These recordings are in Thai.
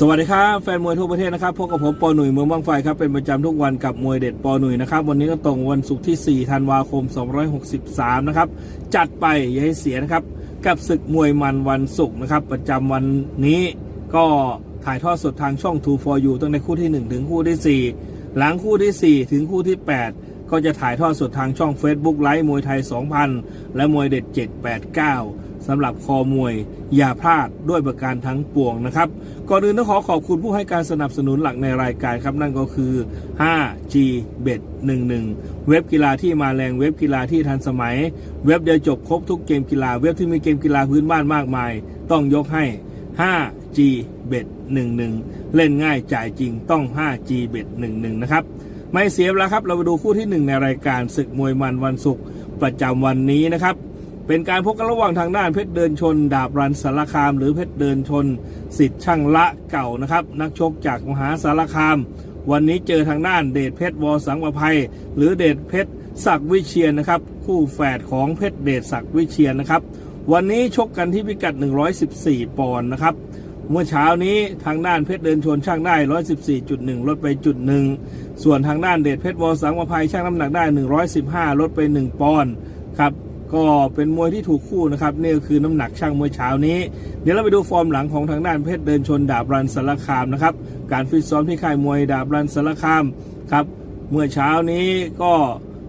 สวัสดีครับแฟนมวยทั่วประเทศนะครับพบกับผมปอหนุ่ยเมืองบางไฟครับเป็นประจำทุกวันกับมวยเด็ดปอหนุ่ยนะครับวันนี้ก็ตรงวันศุกร์ที่ 4 ธันวาคม 263 นะครับจัดไปอย่าให้เสียนะครับกับศึกมวยมันวันศุกร์นะครับประจำวันนี้ก็ถ่ายทอดสดทางช่อง2 for you ตั้งแต่คู่ที่ 1 ถึงคู่ที่ 4 หลังคู่ที่ 4 ถึงคู่ที่ 8 ก็จะถ่ายทอดสดทางช่อง Facebook ไลฟ์มวยไทย 2000 และมวยเด็ด 789สำหรับคอมวย อย่าพลาดด้วยประการทั้งปวงนะครับ ก่อนอื่นต้องขอขอบคุณผู้ให้การสนับสนุนหลักในรายการครับ นั่นก็คือ 5G Bet 11 เว็บกีฬาที่มาแรงเว็บกีฬาที่ทันสมัย เว็บเดียวจบครบทุกเกมกีฬาเว็บที่มีเกมกีฬาพื้นบ้านมากมาย ต้องยกให้ 5G Bet 11 เล่นง่ายจ่ายจริงต้อง 5G Bet 11 นะครับ ไม่เสียเวลาครับ เราไปดูคู่ที่ 1 ในรายการศึกมวยมันวันศุกร์ประจำวันนี้นะครับ เป็นการพบกันระหว่างทางด้านเพชรเดินชน ดาบรันสารคาม หรือเพชรเดินชนสิทธิ์ช่างละเก่านะครับ นักชกจากมหาสารคาม วันนี้เจอทางด้านเดชเพชรวสังประภัย หรือเดชเพชรศักวิเชียนนะครับ คู่แฝดของเพชรเดชศักวิเชียนนะครับ วันนี้ชกกันที่พิกัด 114 ปอนด์นะครับเมื่อเช้านี้ทางด้านเพชรเดินชนช่างได้ 114.1 ลดไปจุดหนึ่ง ส่วนทางด้านเดชเพชรวอสังประภัยช่างน้ำหนักได้ 115 ลดไป 1 ปอนด์ครับก็เป็นมวยที่ถูกคู่นะครับนี่ก็คือน้ำหนักช่างมื่อเช้านี้ เดี๋ยวเราไปดูฟอร์มหลังของทางด้านเพชรเดินชนดาบรันสารคามนะครับการฟิตซ้อมที่ค่ายมวยดาบรันสารคามครับเมื่อเช้านี้ก็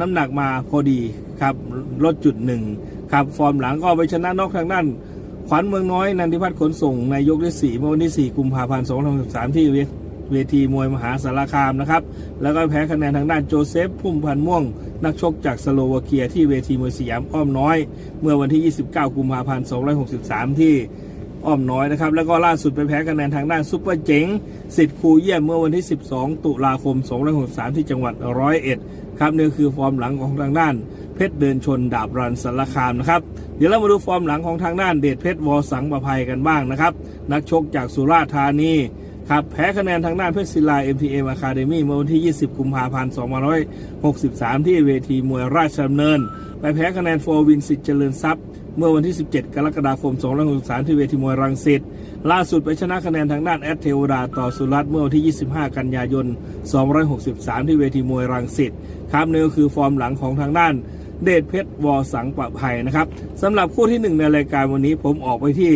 น้ำหนักมาพอดีครับลดจุดหนึ่งครับฟอร์มหลังก็ไปชนะนอกทางด้านขวัญเมืองน้อยนันทิพัฒน์ขนส่งในยกที่4เมื่อวันที่ 4 กุมภาพันธ์2013ที่ เวทีมวยมหาสารคามนะครับ แล้วก็แพ้คะแนนทางด้านโจเซฟพุ่มพันม่วง นักชกจากสโลวาเกียที่เวทีมวยสยามอ้อมน้อย เมื่อวันที่ 29 กุมภาพันธ์263 ที่อ้อมน้อยนะครับ แล้วก็ล่าสุดไปแพ้คะแนนทางด้านซุปเปอร์เจ๋งสิทธิ์ครูเยี่ยมเมื่อวันที่ 12 ตุลาคม263 ที่จังหวัดร้อยเอ็ดครับนี่คือฟอร์มหลังของทางด้านเพชรเดินชนดาบรันสารคามนะครับ เดี๋ยวเรามาดูฟอร์มหลังของทางด้านเดชเพชรวอสังประภัยกันบ้างนะครับ นักชกจากสุราษฎร์ธานี ครับแพ้คะแนนทางด้านเพชรศิลา MTM Academy เมื่อวันที่ 20 กุมภาพันธ์ 2563 ที่เวทีมวยราชดำเนิน ไปแพ้คะแนนโฟวินสิทธิ์เจริญทรัพย์ เมื่อวันที่ 17 กรกฎาคม 2563 ที่เวทีมวยรังสิต ล่าสุดไปชนะคะแนนทางด้านแอดเทวดาต่อสุรัตน์เมื่อวันที่ 25 กันยายน263 ที่เวทีมวยรังสิตครับนี่ก็คือฟอร์มหลังของทางด้าน เดชเพชรวอสังประภัยนะครับสำหรับคู่ที่หนึ่งในรายการวันนี้ผมออกไปที่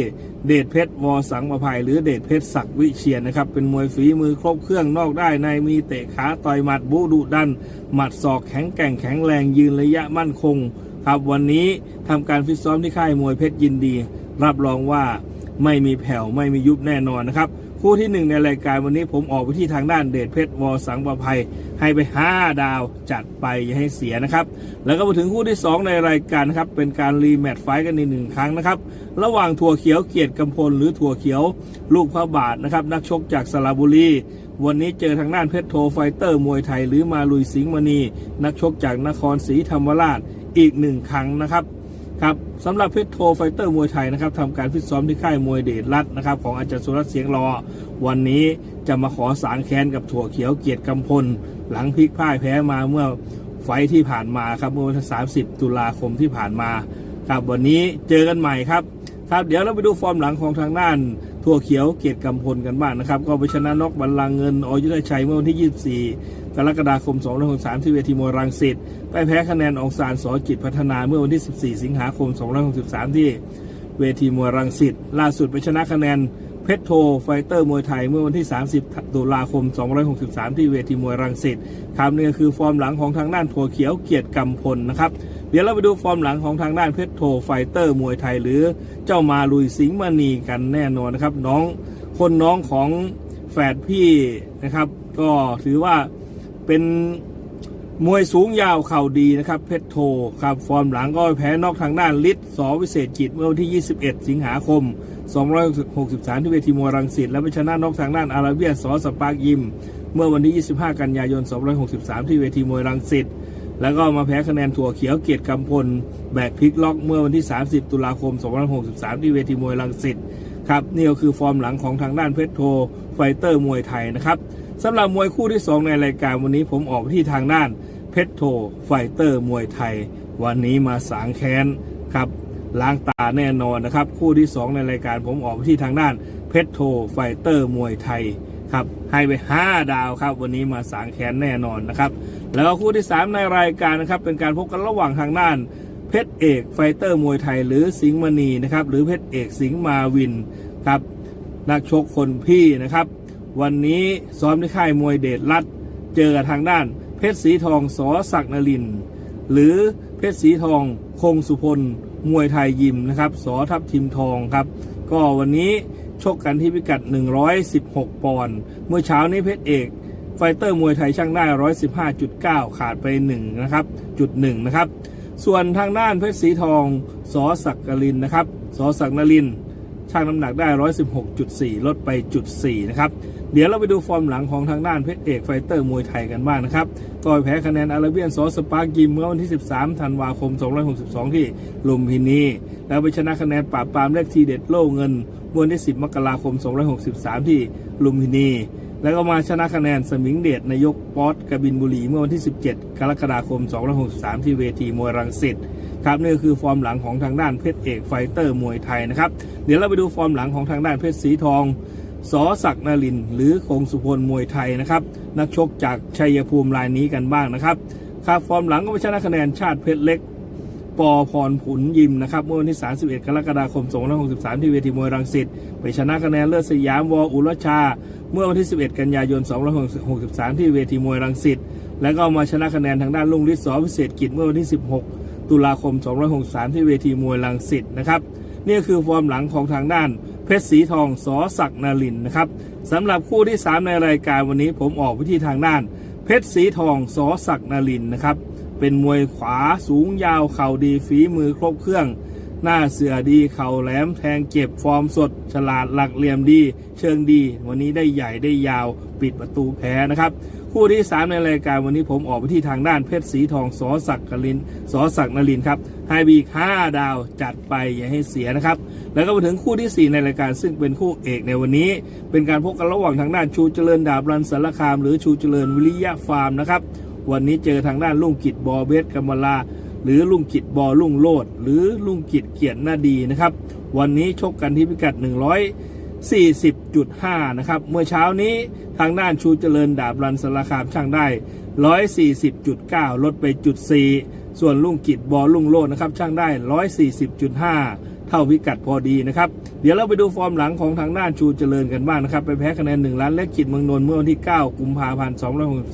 เดชเพชรวอสังประภัยหรือเดชเพชรศักวิเชียนนะครับเป็นมวยฝีมือครบเครื่องนอกได้ในมีเตะขาต่อยหมัดบูดุดัน หมัดศอกแข็งแกร่งแข็งแรงยืนระยะมั่นคงครับวันนี้ทำการฟิตซ้อมที่ค่ายมวยเพชรยินดี รับรองว่าไม่มีแผ่วไม่มียุบแน่นอนนะครับ คู่ที่หนึ่งในรายการวันนี้ผมออกไปที่ทางด้านเดชเพชรวอสังประภัยให้ไป 5 ดาวจัดไปอย่าให้เสียนะครับ แล้วก็มาถึงคู่ที่ 2 ในรายการนะครับ เป็นการรีแมตช์ไฟต์กันอีกหนึ่งครั้งนะครับ ระหว่างถั่วเขียวเกียรติกำพลหรือถั่วเขียวลูกพระบาทนะครับ นักชกจากสระบุรี วันนี้เจอทางด้านเพชรโทไฟเตอร์มวยไทย หรือมาลุยสิงห์มณี นักชกจากนครศรีธรรมราชอีกหนึ่งครั้งนะครับ ครับสำหรับเพชรโทไฟเตอร์มวยไทยนะครับทำการฟิตซ้อมที่ค่ายมวยเดชรัตน์นะครับของอาจารย์สุรัตน์เสียงรอ วันนี้จะมาขอสารแค้นกับถั่วเขียวเกียรติกำพล หลังพลิกพ่ายแพ้มาเมื่อไฟที่ผ่านมาครับเมื่อวันที่30 ตุลาคมที่ผ่านมาครับวันนี้เจอกันใหม่ครับครับเดี๋ยวเราไปดูฟอร์มหลังของทางด้านทั่วเขียวเกียรติกำพลกันบ้างนะครับ ก็ไปชนะนกบัลลังเงินอยุทธชัยเมื่อวันที่ 24 กรกฎาคม 2563ที่เวทีมวยรังสิต ไปแพ้คะแนนองซานสอจิตพัฒนาเมื่อวันที่ 14 สิงหาคม 2563 ที่เวทีมวยรังสิตล่าสุดไปชนะคะแนนเพชรโทไฟเตอร์มวยไทยเมื่อวันที่ 30 ตุลาคม2563 ที่เวทีมวยรังสิตครับนี่ก็คือฟอร์มหลังของทางด้านถั่เขียวเกียรติกำพลนะครับ เดี๋ยวเราไปดูฟอร์มหลังของทางด้านเพชรโทไฟเตอร์มวยไทย หรือเจ้ามาลุยสิงห์มณีกันแน่นอนนะครับ น้องคนน้องของแฝดพี่นะครับ ก็ถือว่าเป็น มวยสูงยาวเข่าดีนะครับ เพชรโทครับฟอร์มหลังก็แพ้นอกทางด้านลิศสอวิเศษจิตเมื่อวันที่ 21 สิงหาคม 263 ที่เวทีมวยรังสิตและไปชนะนอกทางด้านอาราเบียสอสปากยิม เมื่อวันที่ 25 กันยายน 263 ที่เวทีมวยรังสิตแล้วก็มาแพ้คะแนนถั่วเขียวเกียรติกำพลแบกพลิกล็อกเมื่อวันที่ 30 ตุลาคม 263 ที่เวทีมวยรังสิตครับนี่ก็คือฟอร์มหลังของทางด้านเพชรโทไฟเตอร์มวยไทยนะครับ สำหรับมวยคู่ที่ 2 ในรายการวันนี้ผมออกไปที่ทางด้านเพชรโทไฟเตอร์มวยไทย วันนี้มาสางแค้นครับล้างตาแน่นอนนะครับ คู่ที่ 2 ในรายการผมออกไปที่ทางด้านเพชรโทไฟเตอร์มวยไทยครับให้ไป 5 ดาวครับ วันนี้มาสางแขนแน่นอนนะครับ แล้วก็คู่ที่ 3 ในรายการนะครับ เป็นการพบกันระหว่างทางด้านเพชรเอกไฟเตอร์มวยไทย หรือสิงห์มณีนะครับหรือเพชรเอกสิงห์มาวินครับนักชกคนพี่นะครับ วันนี้ซ้อมที่ค่ายมวยเดชรัฐเจอกับทางด้านเพชรสีทองสอศักนริน หรือเพชรสีทองคงสุพลมวยไทยยิมนะครับสอทับทิมทองครับ ก็วันนี้ชกกันที่พิกัด 116 ปอนด์เมื่อเช้านี้เพชรเอกไฟเตอร์มวยไทยช่างได้ 115.9 ขาดไป1นะครับจุด1นะครับ ส่วนทางด้านเพชรสีทองสอศักดิ์กลินนะครับสอศักนรินช่างน้ำหนักได้ 116.4 ลดไปจุด4นะครับ เดี๋ยวเราไปดูฟอร์มหลังของทางด้านเพชรเอกไฟเตอร์มวยไทยกันบ้างนะครับก็ไปแพ้คะแนนอาราเบียนซอสปาร์กิมเมื่อวันที่ 13 ธันวาคม 262 ที่ลุมพินี แล้วไปชนะคะแนนปราบปามเลขทีเด็ดโล่เงินเมื่อวันที่ 10 มกราคม 263 ที่ลุมพินี แล้วก็มาชนะคะแนนสมิงเดชนายกป๊อตกบินบุรีเมื่อวันที่ 17 กรกฎาคม 263 ที่เวทีมวยรังสิตครับนี่คือฟอร์มหลังของทางด้านเพชรเอกไฟเตอร์มวยไทยนะครับเดี๋ยวเราไปดูฟอร์มหลังของทางด้านเพชรสีทอง สอศักดิ์นริน หรือคงสุพลมวยไทยนะครับ นักชกจากชัยภูมิรายนี้กันบ้างนะครับครับฟอร์มหลังก็ไปชนะคะแนนชาติเพชรเล็ก ปอพรผุนยิมนะครับเมื่อวันที่ 31 กรกฎาคม 2563 ที่เวทีมวยรังสิตไปชนะคะแนนเลิศสยามวออุรชา เมื่อวันที่ 11 กันยายน 2563 ที่เวทีมวยรังสิตแล้วก็มาชนะคะแนนทางด้านลุงฤทธิ์สอพิเศษกิจเมื่อวันที่ 16 ตุลาคม 2563 ที่เวทีมวยรังสิตนะครับนี่คือฟอร์มหลังของทางด้าน เพชรสีทองสอศักนารินนะครับสำหรับคู่ที่ 3 ในรายการวันนี้ผมออกไปที่ทางด้าน เพชรสีทองสอศักนารินนะครับเป็นมวยขวาสูงยาวเข่าดีฝีมือครบเครื่อง หน้าเสือดีเข่าแหลมแทงเก็บฟอร์มสด ฉลาดหลักเหลี่ยมดี เชิงดี วันนี้ได้ใหญ่ได้ยาวปิดประตูแพ้นะครับ คู่ที่ 3 ในรายการวันนี้ผมออกไปที่ทางด้านเพชรสีทองสอศักดิ์กลินสอศักดิ์นรินครับให้บีก5ดาวจัดไปอย่าให้เสียนะครับ แล้วก็มาถึงคู่ที่ 4 ในรายการซึ่งเป็นคู่เอกในวันนี้ เป็นการพบกันระหว่างทางด้านชูเจริญดาบรันสารคาม หรือชูเจริญวิริยะฟาร์มนะครับวันนี้เจอทางด้านลุงกิจบอเบสกัมลาหรือลุงกิจบอลุงโลด หรือลุงกิจเกียรตินาดีนะครับ วันนี้ชกกันที่พิกัด 140.5 นะครับ เมื่อเช้านี้ทางด้านชูเจริญดาบรันสารคามช่างได้ 140.9 ลดไปจุด4ส่วนลุงกิจบอลุงโลดนะครับช่างได้ 140.5 เท่าพิกัดพอดีนะครับ เดี๋ยวเราไปดูฟอร์มหลังของทางด้านชูเจริญกันบ้างนะครับ ไปแพ้คะแนน1ล้านและกิจเมืองนนท์เมื่อวันที่ 9 กุมภาพันธ์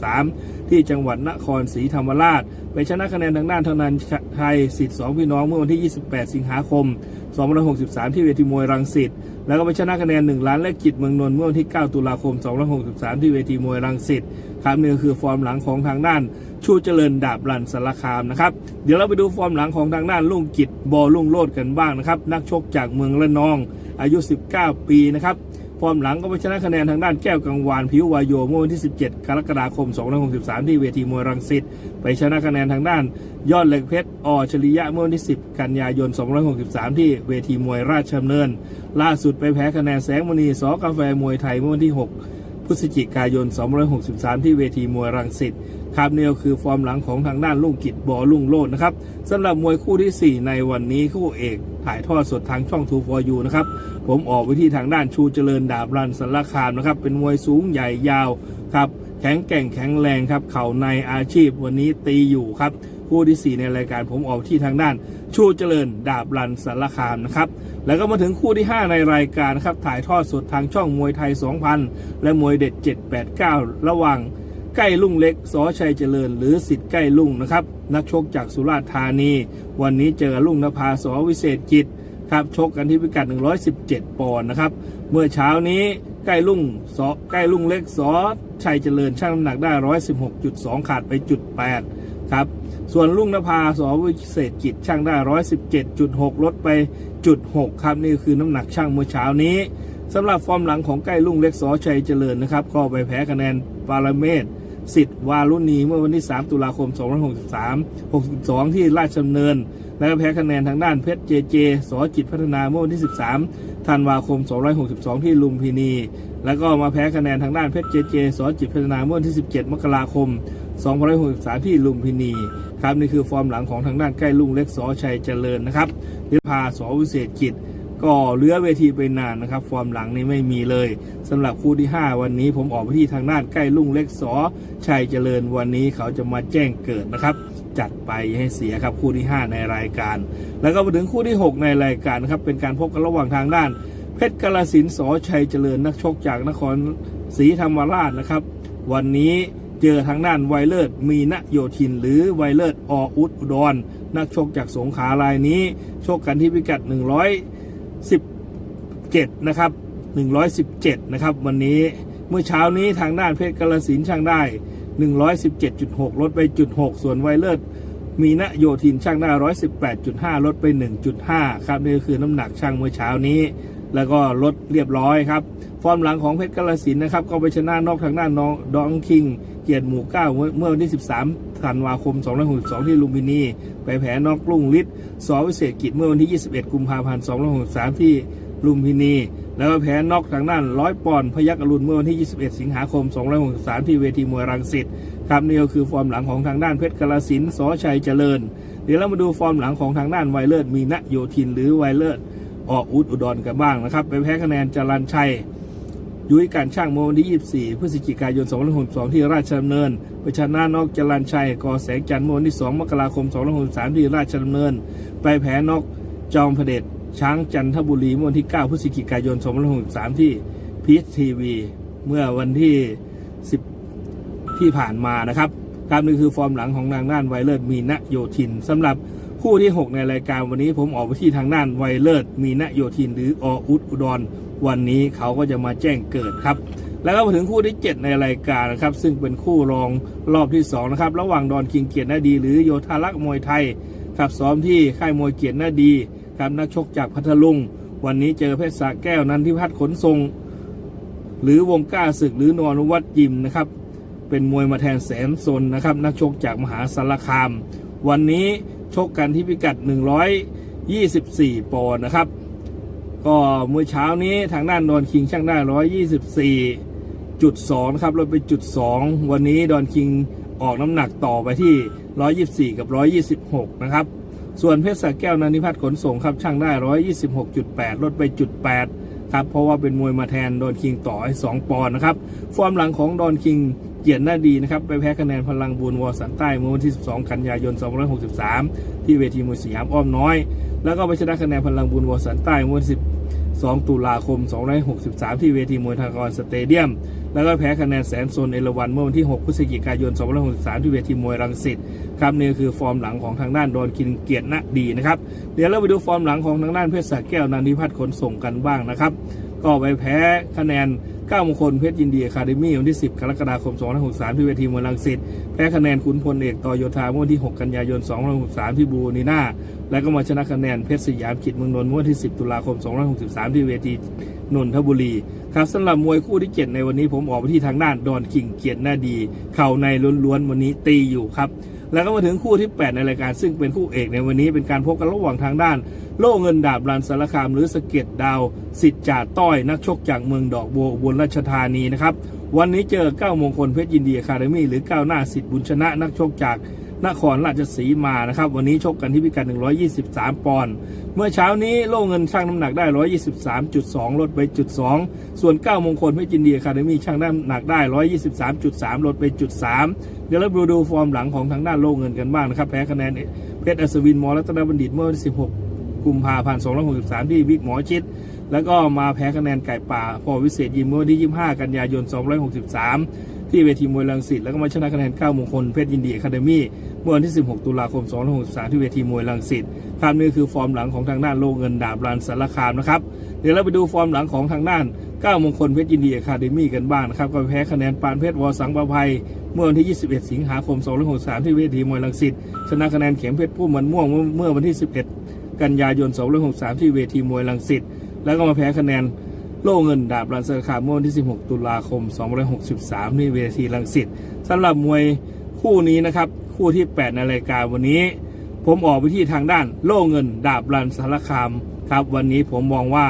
263 ที่จังหวัดนครศรีธรรมราช ไปชนะคะแนนทางด้านธนันไทยสิทธิ์สองพี่น้องเมื่อวันที่ 28 สิงหาคม263 ที่เวทีมวยรังสิต แล้วก็ไปชนะคะแนน 1 ล้านและกิจเมืองนนท์เมื่อวันที่ 9 ตุลาคม263 ที่เวทีมวยรังสิตครับนี่ก็คือฟอร์มหลังของทางด้านชูเจริญดาบรันสารคามนะครับเดี๋ยวเราไปดูฟอร์มหลังของทางด้านลุงกิจบอลุงโลดกันบ้างนะครับนักชกจากเมืองละนองอายุ 19 ปีนะครับฟอร์มหลังก็ไปชนะคะแนนทางด้านแก้วกังวานผิววายโยเมื่อวันที่ 17 กรกฎาคม263 ที่เวทีมวยรังสิตไปชนะคะแนนทางด้านยอดเหล็กเพชรอชริยะเมื่อวันที่ 10 กันยายน263 ที่เวทีมวยราชดำเนิน ล่าสุดไปแพ้คะแนนแสงมณีสอกาแฟมวยไทยเมื่อวันที่ 6 พฤศจิกายน 263 ที่เวทีมวยรังสิตครับนี่ก็คือฟอร์มหลังของทางด้านลุงกิจบอลุงโลดนะครับสำหรับมวยคู่ที่ 4 ในวันนี้คู่เอกถ่ายทอดสดทางช่องทูฟอร์ยูนะครับ ผมออกไปที่ทางด้านชูเจริญดาบรันสารคามนะครับ เป็นมวยสูงใหญ่ยาวครับ แข็งแกร่งแข็งแรงครับ เข่าในอาชีพวันนี้ตีอยู่ครับคู่ที่ 4 ในรายการผมออกที่ทางด้าน ชูเจริญดาบรันสารคามนะครับ แล้วก็มาถึงคู่ที่ 5 ในรายการนะครับ ถ่ายทอดสดทางช่องมวยไทย 2000 และมวยเด็ด 789 ระหว่างใกล้ลุงเล็กสอชัยเจริญ หรือสิทธิ์ใกล้ลุงนะครับ นักชกจากสุราษฎร์ธานี วันนี้เจอลุงนภาสอวิเศษกิจครับชกกันที่พิกัด 117 ปอนด์นะครับ เมื่อเช้านี้ ใกล้ลุงสอใกล้ลุงเล็กสอชัยเจริญช่างน้ำหนักได้116.2ขาดไปจุด8ครับ ส่วนลุงนภาสอวิเศษกิจช่างได้117.6ลดไปจุด6ครับนี่คือน้ำหนักช่างเมื่อเช้านี้สำหรับฟอร์มหลังของใกล้ลุงเล็กสอชัยเจริญนะครับก็ไปแพ้คะแนนปาราเมศสิทธิ์วารุณีเมื่อวันที่ 3 ตุลาคม 2563 62 ที่ราชดำเนิน แล้วก็แพ้คะแนนทางด้านเพชรเจเจ สอจิตพัฒนาเมื่อวันที่ 13 ธันวาคม 262 ที่ลุมพินี แล้วก็มาแพ้คะแนนทางด้านเพชรเจเจสอจิตพัฒนาเมื่อวันที่ 17 มกราคม 263 ที่ลุมพินี ครับนี่คือฟอร์มหลังของทางด้านใกล้ลุงเล็กสอชัยเจริญนะครับนิพาสอวิเศษกิจก็เลือเวทีไปนานนะครับ ฟอร์มหลังนี้ไม่มีเลยสำหรับคู่ที่ 5 วันนี้ผมออกไปที่ทางด้านใกล้ลุงเล็กสอชัยเจริญวันนี้เขาจะมาแจ้งเกิดนะครับ จัดไปให้เสียครับคู่ที่ 5 ในรายการ แล้วก็มาถึงคู่ที่ 6 ในรายการครับเป็นการพบกันระหว่างทางด้าน เพชรกาลสินสอชัยเจริญนักชกจากนครศรีธรรมราชนะครับ วันนี้เจอทางด้านไวเลอร์มีณโยธิน หรือไวเลอร์ออุดอุดรนักชกจากสงขลารายนี้ ชกกันที่พิกัด 117 นะครับ 117 นะครับ วันนี้เมื่อเช้านี้ทางด้านเพชรกาลสินช่างได้ 117.6 ลดไปจุด6ส่วนไวเลอร์มีณโยธินช่างได้118.5 ลดไป 1.5 ครับนี่คือน้ำหนักช่างเมื่อเช้านี้ แล้วก็ลดเรียบร้อยครับ ฟอร์มหลังของเพชรกาลสินนะครับ ก็ไปชนะนอกทางด้านน้องดองคิง เกียรติหมู่9เมื่อเมื่อวันที่ 13ธันวาคม2562 ที่ลุมพินี ไปแพ้นอกกรุงฤทธิ์สอวิเศษกิจเมื่อวันที่ 21 กุมภาพันธ์2563 ที่ ลุมพินี แล้วก็แพ้นอกทางด้านร้อยปอนด์พยักอรุณเมื่อวันที่ 21 สิงหาคม2563 ที่เวทีมวยรังสิตครับนี่ก็คือฟอร์มหลังของทางด้านเพชรกาลสินธุ์สอชัยเจริญ เดี๋ยวเรามาดูฟอร์มหลังของทางด้านไวเลอร์มีณโยธินหรือไวเลอร์ออกอุดอุดรกันบ้างนะครับไปแพ้คะแนนจรันชัยยุ้ยการช่างเมื่อวันที่ 24 พฤศจิกายน 2562 ที่ราชดำเนินไปชนะนอกจรันชัยกอแสงจันทร์เมื่อวันที่ 2 มกราคม 2563 ที่ราชดำเนิน ไปแพ้นอกจอมพเดช ช้างจันทบุรีเมื่อวันที่ 9 พฤศจิกายน 2563 ที่พีชทีวีเมื่อวันที่ 10 ที่ผ่านมานะครับครับนี่คือฟอร์มหลังของทางด้านไวเลอร์มีณโยธินสำหรับคู่ที่ 6 ในรายการวันนี้ผมออกไปที่ทางด้านไวเลอร์มีณโยธิน หรือออุดอุดรวันนี้เขาก็จะมาแจ้งเกิดครับ แล้วก็มาถึงคู่ที่ 7 ในรายการนะครับ ซึ่งเป็นคู่รองรอบที่2นะครับระหว่างดอนคิงเกียรตินาดี หรือโยธารักษ์มวยไทยครับซ้อมที่ค่ายมวยเกียรตินาดี ครับนักชกจากพัทลุง วันนี้เจอเพชรสาแก้วนั้นทิพัฒน์ขนทรง หรือวงก้าศึกหรือนอนวัดยิมนะครับ เป็นมวยมาแทนแสนซนนะครับ นักชกจากมหาสารคาม วันนี้ชกกันที่พิกัด 124 ปอนด์นะครับ ก็เมื่อเช้านี้ทางด้านดอนคิงช่างได้ 124.2นะครับลดไปจุด 2 วันนี้ดอนคิงออกน้ำหนักต่อไปที่ 124 กับ 126 นะครับ ส่วนเพชรสาแก้วนันทิพัฒน์ขนส่งครับช่างได้ 126.8 ลดไปจุด8ครับเพราะว่าเป็นมวยมาแทนดอนคิงต่อให้2ปอนด์นะครับฟอร์มหลังของดอนคิงเกียรติหน้าดีนะครับไปแพ้คะแนนพลังบุญวอสันใต้เมื่อวันที่ 12 กันยายน 2563 ที่เวทีมวยสยามอ้อมน้อย แล้วก็ไปชนะคะแนนพลังบุญวอสันใต้เมื่อวันที่ 2 ตุลาคม2563 ที่เวทีมวยทากรสเตเดียม แล้วก็แพ้คะแนนแสนโซนเอราวันเมื่อวันที่ 6 พฤศจิกายน2563 ที่เวทีมวยรังสิตครับนี่คือฟอร์มหลังของทางด้านดอนคินเกียรติณดีนะครับ เดี๋ยวเราไปดูฟอร์มหลังของทางด้านเพชรสาแก้วนันทิพัฒน์ขนส่งกันบ้างนะครับ ก็ไปแพ้คะแนน 9มงคลเพชรยินดีคาเดมี่วันที่ 10 กรกฎาคม 2563 ที่เวทีมวยรังสิตแพ้คะแนนขุนพลเอกต่อโยธาเมื่อวันที่ 6 กันยายน 2563 ที่บูนีนาแล้วก็มาชนะคะแนนเพชรสยามกิจเมืองนนท์เมื่อวันที่ 10 ตุลาคม 2563 ที่เวทีนนทบุรี ครับสำหรับมวยคู่ที่ 7 ในวันนี้ผมออกไปที่ทางด้านดอนคิงเกียรติหน้าดี เข่าในล้วนๆวันนี้ตีอยู่ครับ แล้วก็มาถึงคู่ที่ 8 ในรายการซึ่งเป็นคู่เอกในวันนี้เป็นการพบกันระหว่างทางด้าน โล่เงินดาบรันสารคาม หรือสะเก็ดดาวสิทธิ์จ่าต้อย นักชกจากเมืองดอกบัวบลราชธานีนะครับวันนี้เจอเก้ามงคลเพชรยินดีคาเดมี่หรือก้าวหน้าสิทธิ์บุญชนะนักชกจากนครราชสีมานะครับ วันนี้ชกกันที่พิกัด 123 ปอนด์เมื่อเช้านี้โล่เงินช่างน้ำหนักได้ 123.2 ลดไปจุด2ส่วน 9 มงคลเพชรยินดีคาเดมี่ช่างน้ำหนักได้ 123.3 ลดไปจุด3 เดี๋ยวเราดูดูฟอร์มหลังของทางด้านโล่เงินกันบ้างนะครับ แพ้คะแนนเพชรอัศวินมอรัตนบัณฑิตเมื่อวันที่ 16 กุมภาพันธ์ 2563 ที่วิกหมอชิด แล้วก็มาแพ้คะแนนไก่ป่าพอวิเศษยิมเมื่อวันที่ 25 กันยายน263 ที่เวทีมวยรังสิตแล้วก็มาชนะคะแนน9มงคลเพชรยินดีอะคาเดมี่เมื่อวันที่ 16 ตุลาคม 2563 ที่เวทีมวยรังสิตภาพนี้คือฟอร์มหลังของทางด้านโลเงินดาบรันสารคามนะครับเดี๋ยวเราไปดูฟอร์มหลังของทางด้าน9มงคลเพชรยินดีอะคาเดมี่กันบ้างนะครับก็แพ้คะแนนปานเพชรวอสังประภัยเมื่อวันที่ 21 สิงหาคม 2563 ที่เวทีมวยรังสิตชนะคะแนนเข็มเพชรผู้มันม่วงเมื่อวันที่ 11 กันยายน 2563 ที่เวทีมวยรังสิตแล้วก็มาแพ้คะแนน โล่เงินดาบรันสารคามเมื่อวันที่ 16 ตุลาคม 2563ที่เวทีรังสิตสำหรับมวยคู่นี้นะครับ คู่ที่ 8 ในรายการวันนี้ ผมออกไปที่ทางด้านโล่เงินดาบรันสารคามครับ วันนี้ผมมองว่า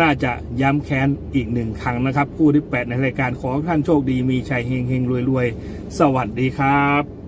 น่าจะย้ำแค้นอีกหนึ่งครั้งนะครับ คู่ที่ 8 ในรายการขอท่านโชคดีมีชัยเฮงเฮงรวยรวยสวัสดีครับ